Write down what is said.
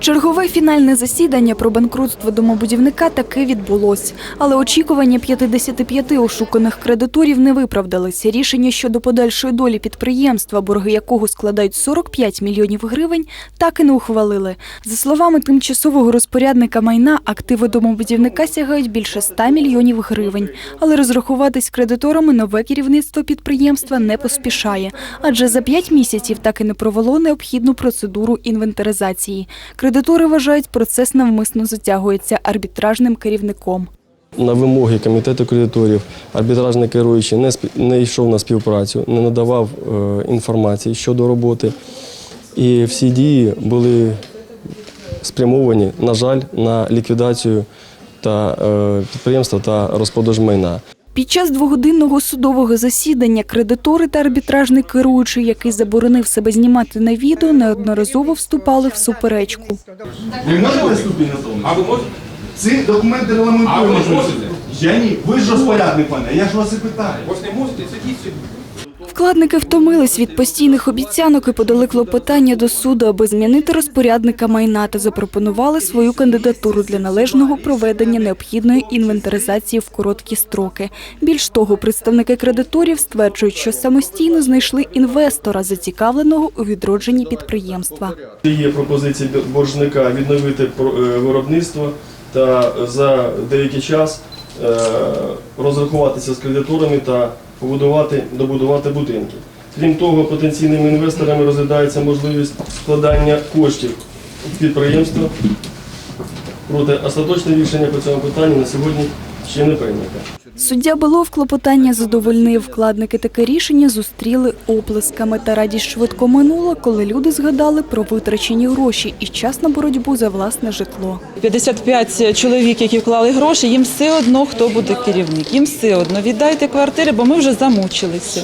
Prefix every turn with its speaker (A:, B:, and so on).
A: Чергове фінальне засідання про банкрутство домобудівника таки відбулось. Але очікування 55 ошуканих кредиторів не виправдалися. Рішення щодо подальшої долі підприємства, борги якого складають 45 мільйонів гривень, так і не ухвалили. За словами тимчасового розпорядника майна, активи домобудівника сягають більше 100 мільйонів гривень. Але розрахуватись кредиторами нове керівництво підприємства не поспішає, адже за 5 місяців так і не провело необхідну процедуру інвентаризації. Кредитори вважають, процес навмисно затягується арбітражним керівником.
B: На вимоги комітету кредиторів арбітражний керуючий не, спі- не йшов на співпрацю, не надавав е, інформації щодо роботи. І всі дії були спрямовані, на жаль, на ліквідацію та, е, підприємства та розпродаж майна.
A: Під час двогодинного судового засідання кредитори та арбітражний керуючий, який заборонив себе знімати на відео, неодноразово вступали в суперечку.
C: Ви можете виступити на тому?
D: А ви можете?
C: Ці документи регламентують.
D: А ви можете?
C: Я ні. Ви ж розпорядник пане, я ж вас і питаю.
D: Ось не можете, сидіть собі.
A: Вкладники втомились від постійних обіцянок і подали клопотання до суду, аби змінити розпорядника майна та запропонували свою кандидатуру для належного проведення необхідної інвентаризації в короткі строки. Більш того, представники кредиторів стверджують, що самостійно знайшли інвестора, зацікавленого у відродженні підприємства.
B: Є пропозиція боржника відновити е, виробництво та за деякий час е, розрахуватися з кредиторами та побудувати, добудувати будинки. Крім того, потенційними інвесторами розглядається можливість складання коштів підприємства. Проте остаточне рішення по цьому питанню на сьогодні ще не прийнято.
A: Суддя Белов клопотання задовольнив. Вкладники таке рішення зустріли оплесками. Та радість швидко минула, коли люди згадали про витрачені гроші і час на боротьбу за власне житло.
E: 55 чоловік, які вклали гроші, їм все одно, хто буде керівник. Їм все одно віддайте квартири, бо ми вже замучилися.